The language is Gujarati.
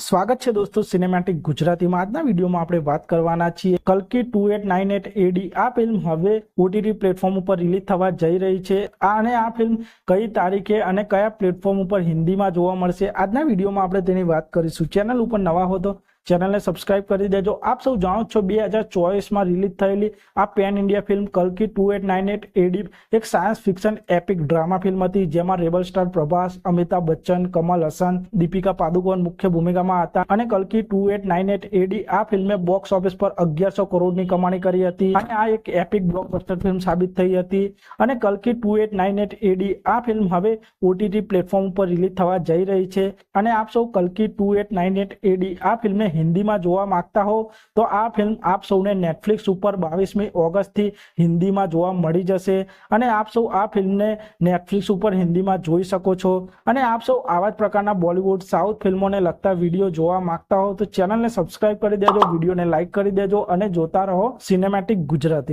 સ્વાગત છે દોસ્તો સિનેમેટિક ગુજરાતીમાં. આજના વિડીયોમાં આપણે વાત કરવાના છીએ કલકી two eight nine eight AD આ ફિલ્મ હવે ઓટીટી પ્લેટફોર્મ ઉપર રિલીઝ થવા જઈ રહી છે. આ અને આ ફિલ્મ કઈ તારીખે અને કયા પ્લેટફોર્મ ઉપર હિન્દીમાં જોવા મળશે, આજના વિડીયોમાં આપણે તેની વાત કરીશું. ચેનલ ઉપર નવા હો તો ચેનલને સબસ્ક્રાઇબ કરી દેજો. આપ સૌ જાણો છો બે હજાર ચોવીસમાં રિલીઝ થયેલી આ pan India film કલકી two eight nine eight AD એક science fiction epic drama film હતી, જેમાં રેબલ સ્ટાર પ્રભાસ, અમિતાભ બચ્ચન, કમલ હસન, દીપિકા પાદુકોણ મુખ્ય ભૂમિકામાં હતા અને કલ્કી two eight nine eight AD આ ફિલ્મે બોક્સ ઓફિસ પર અગિયારસો કરોડની કમાણી કરી હતી અને આ એક એપિક બ્લોકબસ્ટર ફિલ્મ સાબિત થઈ હતી અને કલકી two eight nine eight AD આ ફિલ્મ હવે ઓટીટી પ્લેટફોર્મ ઉપર રિલીઝ થવા જઈ રહી છે અને આપ સૌ કલકી two eight nine eight AD આ ફિલ્મને હિન્દીમાં જોવા માંગતા હો, તો આ ફિલ્મ આપ સૌને નેટફ્લિક્સ ઉપર બાવીસમી ઓગસ્ટથી હિન્દીમાં જોવા મળી જશે. અને આપ સૌ આ ફિલ્મને નેટફ્લિક્સ ઉપર હિન્દીમાં જોઈ શકો છો. અને આપ સૌ આવા જ પ્રકારના બોલિવૂડ સાઉથ ફિલ્મોને લગતા વીડિયો જોવા માંગતા હો, તો ચેનલને સબસ્ક્રાઇબ કરી દેજો વિડીયોને લાઇક કરી દેજો અને જોતા રહો સિનેમેટિક ગુજરાતી.